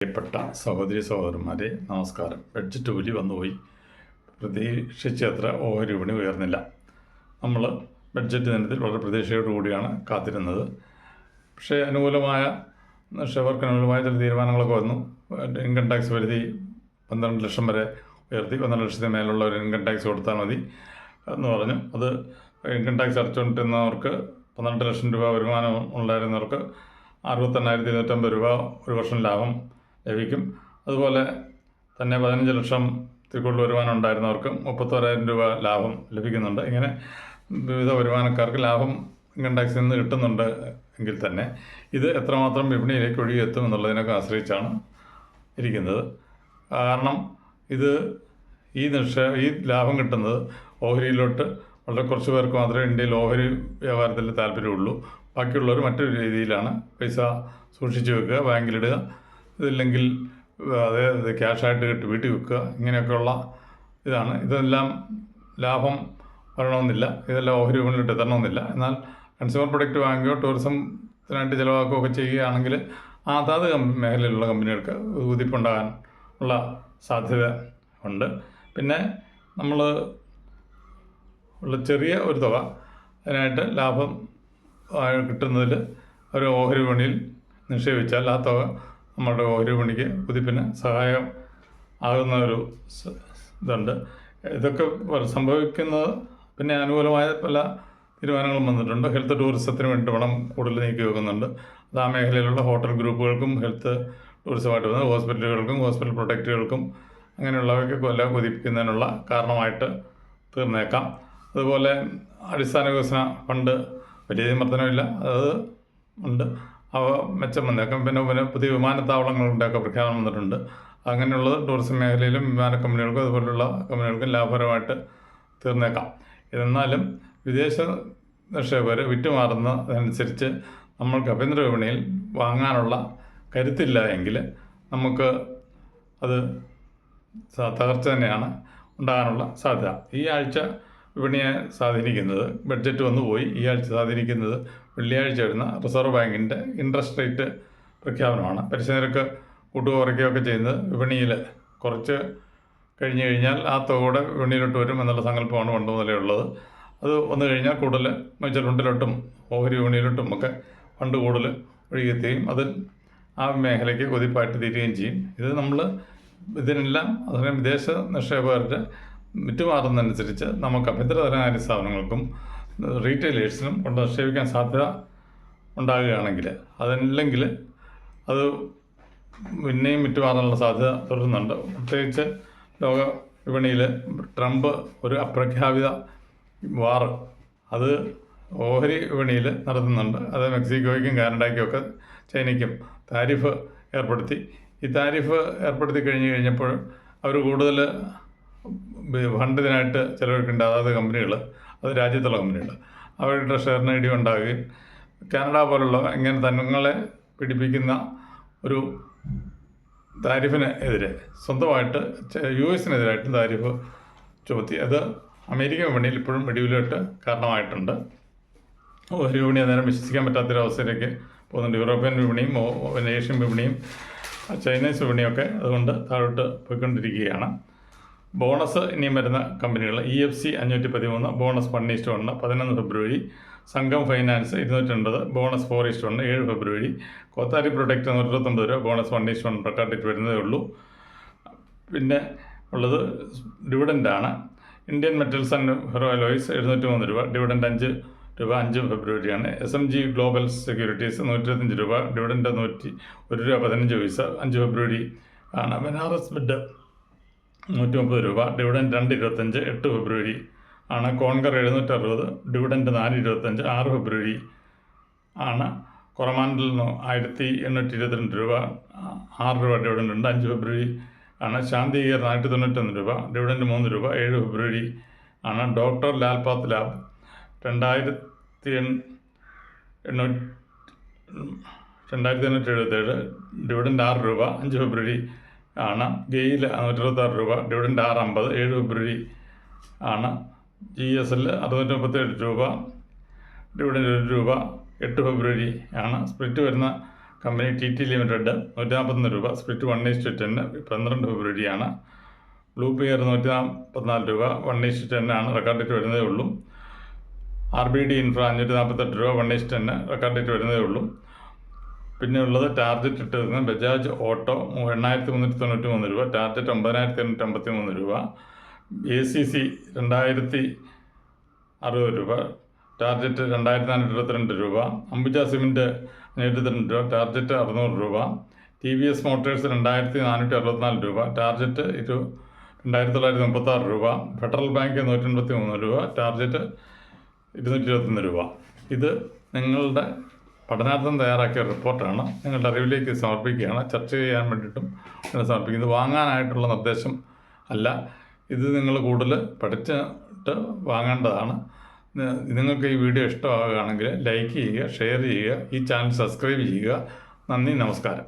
പ്രിയപ്പെട്ട സഹോദരി സഹോദരന്മാരെ നമസ്കാരം. ബഡ്ജറ്റ് കൂലി വന്നുപോയി. പ്രതീക്ഷിച്ചത്ര ഓഹരി വിപണി ഉയർന്നില്ല. നമ്മൾ ബഡ്ജറ്റ് ദിനത്തിൽ വളരെ പ്രതീക്ഷയോടുകൂടിയാണ് കാത്തിരുന്നത്. പക്ഷേ അനുകൂലമായ നിക്ഷേപകർക്ക് അനുകൂലമായ ചില തീരുമാനങ്ങളൊക്കെ വന്നു. ഇൻകം ടാക്സ് പരിധി പന്ത്രണ്ട് ലക്ഷം വരെ ഉയർത്തി. പന്ത്രണ്ട് ലക്ഷത്തിന് മേലുള്ള ഒരു ഇൻകം ടാക്സ് കൊടുത്താൽ മതി എന്ന് പറഞ്ഞു. അത് ഇൻകം ടാക്സ് അടച്ചുകൊണ്ടിരുന്നവർക്ക് പന്ത്രണ്ട് ലക്ഷം രൂപ വരുമാനം ഉണ്ടായിരുന്നവർക്ക് അറുപത്തെണ്ണായിരത്തി ഇരുന്നൂറ്റമ്പത് രൂപ ഒരു വർഷം ലാഭം ലഭിക്കും. അതുപോലെ തന്നെ പതിനഞ്ച് ലക്ഷം കൂടുതൽ വരുമാനം ഉണ്ടായിരുന്നവർക്കും മുപ്പത്തോരായിരം രൂപ ലാഭം ലഭിക്കുന്നുണ്ട്. ഇങ്ങനെ വിവിധ വരുമാനക്കാർക്ക് ലാഭം ഇൻകം ടാക്സിൽ നിന്ന് കിട്ടുന്നുണ്ട് എങ്കിൽ തന്നെ ഇത് എത്രമാത്രം വിപണിയിലേക്ക് ഒഴുകിയെത്തും എന്നുള്ളതിനൊക്കെ ആശ്രയിച്ചാണ് ഇരിക്കുന്നത്. കാരണം ഇത് ഈ നിക്ഷേ ഈ ലാഭം കിട്ടുന്നത് ഓഹരിയിലോട്ട് വളരെ കുറച്ച് പേർക്ക് മാത്രമേ ഇന്ത്യയിൽ ഓഹരി വ്യാപാരത്തിൽ താല്പര്യമുള്ളൂ. ബാക്കിയുള്ളവർ മറ്റൊരു രീതിയിലാണ് പൈസ സൂക്ഷിച്ചു വെക്കുക ബാങ്കിലിടുക. ഇതില്ലെങ്കിൽ അതായത് ക്യാഷായിട്ട് കിട്ടി വീട്ടിൽ വെക്കുക ഇങ്ങനെയൊക്കെയുള്ള ഇതാണ്. ഇതെല്ലാം ലാഭം വരണമെന്നില്ല ഇതെല്ലാം ഓഹരി വിപണിയിലോട്ട് എത്തണമെന്നില്ല എന്നാൽ കൺസ്യൂമർ പ്രൊഡക്റ്റ് വാങ്ങുകയോ ടൂറിസത്തിനായിട്ട് ചിലവാക്കുകയൊക്കെ ചെയ്യുകയാണെങ്കിൽ അതാത് കം- മേഖലയിലുള്ള കമ്പനികൾക്ക് ഊതിപ്പുണ്ടാകാൻ ഉള്ള സാധ്യത ഉണ്ട്. പിന്നെ നമ്മൾ ഉള്ള ചെറിയ ഒരു തുക അതിനായിട്ട് ലാഭം ആ, കിട്ടുന്നതിൽ ഒരു ഓഹരി വിപണിയിൽ നിക്ഷേപിച്ചാൽ ആ തുക നമ്മുടെ ഓരോ പണിക്ക് കുതിപ്പിന് സഹായം ആകുന്ന ഒരു ഇതുണ്ട്. ഇതൊക്കെ സംഭവിക്കുന്നത് പിന്നെ അനുകൂലമായ പല തീരുമാനങ്ങളും വന്നിട്ടുണ്ട്. ഹെൽത്ത് ടൂറിസത്തിന് വേണ്ടി പണം കൂടുതൽ നീക്കി വെക്കുന്നുണ്ട്. അത് ആ മേഖലയിലുള്ള ഹോട്ടൽ ഗ്രൂപ്പുകൾക്കും ഹെൽത്ത് ടൂറിസമായിട്ട് വന്നത് ഹോസ്പിറ്റലുകൾക്കും ഹോസ്പിറ്റൽ പ്രൊഡക്റ്റുകൾക്കും അങ്ങനെയുള്ളവയ്ക്ക് കൊല്ല കുതിപ്പിക്കുന്നതിനുള്ള കാരണമായിട്ട് തീർന്നേക്കാം. അതുപോലെ അടിസ്ഥാന വികസന ഫണ്ട് വലിയ സമ്മർദ്ദനമില്ല അത് ഉണ്ട്. അവ മെച്ചം വന്നേക്കും. പിന്നെ പിന്നെ പുതിയ വിമാനത്താവളങ്ങളുടെയൊക്കെ പ്രഖ്യാപനം വന്നിട്ടുണ്ട്. അങ്ങനെയുള്ള ടൂറിസം മേഖലയിലും വിമാന കമ്പനികൾക്കും അതുപോലുള്ള കമ്പനികൾക്കും ലാഭകരമായിട്ട് തീർന്നേക്കാം. എന്നാലും വിദേശ നിക്ഷേപകർ വിറ്റുമാറുന്നതനുസരിച്ച് നമ്മൾക്ക് ആഭ്യന്തര വിപണിയിൽ വാങ്ങാനുള്ള കരുത്തില്ല എങ്കിൽ നമുക്ക് അത് തകർച്ച തന്നെയാണ് ഉണ്ടാകാനുള്ള സാധ്യത. ഈ ആഴ്ച വിപണിയെ സ്വാധീനിക്കുന്നത് ബഡ്ജറ്റ് വന്നു പോയി ഈ ആഴ്ച സ്വാധീനിക്കുന്നത് വെള്ളിയാഴ്ച വരുന്ന റിസർവ് ബാങ്കിന്റെ ഇൻട്രസ്റ്റ് റേറ്റ് പ്രഖ്യാപനമാണ്. പലിശ നിരക്ക് കൂട്ടുക കുറയ്ക്കുകയൊക്കെ ചെയ്യുന്നത് വിപണിയിൽ കുറച്ച് കഴിഞ്ഞ് കഴിഞ്ഞാൽ ആ തുക കൂടെ വിപണിയിലോട്ട് വരും എന്നുള്ള സങ്കല്പമാണ് പണ്ട് മുതലേ ഉള്ളത്. അത് വന്നു കഴിഞ്ഞാൽ കൂടുതൽ മ്യൂച്വൽ ഫണ്ടിലോട്ടും ഓഹരി വിപണിയിലോട്ടും ഒക്കെ ഫണ്ട് കൂടുതൽ ഒഴുകിയെത്തുകയും അത് ആ മേഖലയ്ക്ക് കൊതിപ്പായിട്ട് തീരുകയും ചെയ്യും. ഇത് നമ്മൾ ഇതിനെല്ലാം അതിന് വിദേശ നിക്ഷേപകരുടെ വിറ്റുമാറുന്നതനുസരിച്ച് നമുക്ക് അഭ്യന്തര ധനകാര്യ സ്ഥാപനങ്ങൾക്കും റീറ്റെയിലേഴ്സിനും കൊണ്ട് നിക്ഷേപിക്കാൻ സാധ്യത ഉണ്ടാകുകയാണെങ്കിൽ അതല്ലെങ്കിൽ അത് പിന്നെയും വിറ്റുമാറാനുള്ള സാധ്യത തുടരുന്നുണ്ട്. പ്രത്യേകിച്ച് ലോക വിപണിയിൽ ട്രംപ് ഒരു അപ്രഖ്യാപിത വാർ അത് ഓഹരി വിപണിയിൽ നടത്തുന്നുണ്ട്. അത് മെക്സിക്കോയ്ക്കും കാനഡയ്ക്കും ഒക്കെ ചൈനയ്ക്കും താരിഫ് ഏർപ്പെടുത്തി. ഈ താരിഫ് ഏർപ്പെടുത്തി കഴിഞ്ഞ് കഴിഞ്ഞപ്പോൾ അവർ കൂടുതൽ ഫണ്ടിനായിട്ട് ചിലവഴിക്കേണ്ട അതാത് കമ്പനികൾ അത് രാജ്യത്തുള്ള കമ്പനിയുണ്ട്. അവരുടെ ഷെയറിന് ഇടിവുണ്ടാകുകയും കാനഡ പോലുള്ള ഇങ്ങനെ തങ്ങളെ പിടിപ്പിക്കുന്ന ഒരു താരിഫിന് എതിരെ സ്വന്തമായിട്ട് യു എസിനെതിരായിട്ടും താരിഫ് ചുമത്തി. അത് അമേരിക്കൻ വിപണിയിൽ ഇപ്പോഴും വെടിവിലോട്ട് കാരണമായിട്ടുണ്ട്. ഒരു വിപണി അന്നേരം വിശ്വസിക്കാൻ പറ്റാത്തൊരവസ്ഥയിലേക്ക് പോകുന്നുണ്ട്. യൂറോപ്യൻ വിപണിയും പിന്നെ ഏഷ്യൻ വിപണിയും ചൈനീസ് വിപണിയൊക്കെ അതുകൊണ്ട് താഴോട്ട് പോയിക്കൊണ്ടിരിക്കുകയാണ്. ബോണസ് ഇനിയും വരുന്ന കമ്പനികൾ ഇ എഫ് സി അഞ്ഞൂറ്റി പതിമൂന്ന് ബോണസ് വൺ ഈസ്റ്റ് വണ്ണ് പതിനൊന്ന് ഫെബ്രുവരി. സംഘം ഫൈനാൻസ് ഇരുന്നൂറ്റി എൺപത് ബോണസ് ഫോർ ഈസ്റ്റ് വണ്ണ് ഏഴ് ഫെബ്രുവരി. കോത്താരി പ്രൊഡക്റ്റ് നൂറ്റി ഇരുപത്തൊമ്പത് രൂപ bonus one is to one പ്രക്കാട്ടിട്ട് വരുന്നതേ ഉള്ളൂ. പിന്നെ ഉള്ളത് ഡിവിഡന്റാണ് ഇന്ത്യൻ മെറ്റൽസ് ആൻഡ് ഫെറോലോയ്സ് എഴുന്നൂറ്റി മൂന്ന് രൂപ ഡിവിഡന്റ് അഞ്ച് രൂപ അഞ്ച് ഫെബ്രുവരിയാണ്. S M G global securities നൂറ്റി ഇരുപത്തഞ്ച് രൂപ ഡിവിഡന്റ് നൂറ്റി ഒരു രൂപ പതിനഞ്ച് പൈസ അഞ്ച് ഫെബ്രുവരി ആണ്. ബനാറസ് ബിഡ് നൂറ്റി മുപ്പത് രൂപ. ഡിവിഡന്റ് രണ്ട് ഇരുപത്തഞ്ച് എട്ട് ഫെബ്രുവരി ആണ്. കോൺകർ എഴുന്നൂറ്റി അറുപത് ഡിവിഡന്റ് നാല് ഇരുപത്തഞ്ച് ആറ് ഫെബ്രുവരി ആണ്. കൊറമാൻഡിൽ നിന്ന് ആയിരത്തി എണ്ണൂറ്റി ഇരുപത്തിരണ്ട് രൂപ ആറ് രൂപ ഡിവിഡന്റ് ഉണ്ട്. അഞ്ച് ഫെബ്രുവരി ആണ്. ശാന്തിഗീർ നാനൂറ്റി തൊണ്ണൂറ്റൊന്ന് രൂപ ഡിവിഡന്റ് മൂന്ന് രൂപ ഏഴ് ഫെബ്രുവരി ആണ്. ഡോക്ടർ ലാൽപാത്ത് ലാബ് രണ്ടായിരത്തി എണ്ണൂറ്റി രണ്ടായിരത്തി എണ്ണൂറ്റി എഴുപത്തേഴ് ഡിവിഡന്റ് ആറ് രൂപ അഞ്ച് ഫെബ്രുവരി ആണ്. ഗെയിൽ നൂറ്റിരുപത്താറ് രൂപ ഡിവിഡന്റ് ആറ് അമ്പത് ഏഴ് ഫെബ്രുവരി ആണ്. ജി എസ് എൽ അറുന്നൂറ്റി മുപ്പത്തേഴ് രൂപ ഡിവിഡന്റ് ഒരു രൂപ എട്ട് ഫെബ്രുവരി ആണ്. സ്പ്ലിറ്റ് വരുന്ന കമ്പനി ടി ടി ലിമിറ്റഡ് നൂറ്റി നാൽപ്പത്തൊന്ന് രൂപ സ്പ്ലിറ്റ് വൺ ഈസ്റ്റ് ടെന്ന് പന്ത്രണ്ട് ഫെബ്രുവരിയാണ് ബ്ലൂ പിയർ നൂറ്റി നാൽപ്പത്തിനാല് രൂപ വൺ ഈസ്റ്റ് ടെന്നാണ് റെക്കോർഡ് ഡേറ്റ് വരുന്നതേ ഉള്ളൂ. ആർ ബി ഡി ഇൻഫ്ര അഞ്ഞൂറ്റി നാൽപ്പത്തെട്ട് രൂപ one is to ten record date വരുന്നതേ ഉള്ളൂ. പിന്നെ ഉള്ളത് ടാർജറ്റ് ഇട്ട് വരുന്നത് ബജാജ് ഓട്ടോ എണ്ണായിരത്തി മുന്നൂറ്റി തൊണ്ണൂറ്റി മൂന്ന് രൂപ ടാർജറ്റ് ഒമ്പതിനായിരത്തി എണ്ണൂറ്റി അമ്പത്തി മൂന്ന് രൂപ എ സി സി രണ്ടായിരത്തി അറുപത് രൂപ ടാർജറ്റ് രണ്ടായിരത്തി നാനൂറ്റി ഇരുപത്തിരണ്ട് രൂപ അംബുജ സിമിന്റ് രണ്ട് രൂപ ടാർജറ്റ് അറുന്നൂറ് രൂപ ടി വി എസ് മോട്ടേഴ്സ് രണ്ടായിരത്തി നാനൂറ്റി അറുപത്തിനാല് രൂപ ടാർജറ്റ് ഇരു രണ്ടായിരത്തി തൊള്ളായിരത്തി മുപ്പത്താറ് രൂപ ഫെഡറൽ ബാങ്ക് നൂറ്റി എൺപത്തി മൂന്ന് രൂപ ടാർജറ്റ് ഇരുന്നൂറ്റി ഇരുപത്തൊന്ന് രൂപ. ഇത് നിങ്ങളുടെ പഠനാർത്ഥം തയ്യാറാക്കിയ റിപ്പോർട്ടാണ്. നിങ്ങളുടെ അറിവിലേക്ക് സമർപ്പിക്കുകയാണ്. ചർച്ച ചെയ്യാൻ വേണ്ടിയിട്ടും നിങ്ങൾ സമർപ്പിക്കുന്നത് വാങ്ങാനായിട്ടുള്ള നിർദ്ദേശം അല്ല. ഇത് നിങ്ങൾ കൂടുതൽ പഠിച്ചിട്ട് വാങ്ങേണ്ടതാണ്. നിങ്ങൾക്ക് ഈ വീഡിയോ ഇഷ്ടമാകുകയാണെങ്കിൽ ലൈക്ക് ചെയ്യുക ഷെയർ ചെയ്യുക ഈ ചാനൽ സബ്സ്ക്രൈബ് ചെയ്യുക. നന്ദി നമസ്കാരം.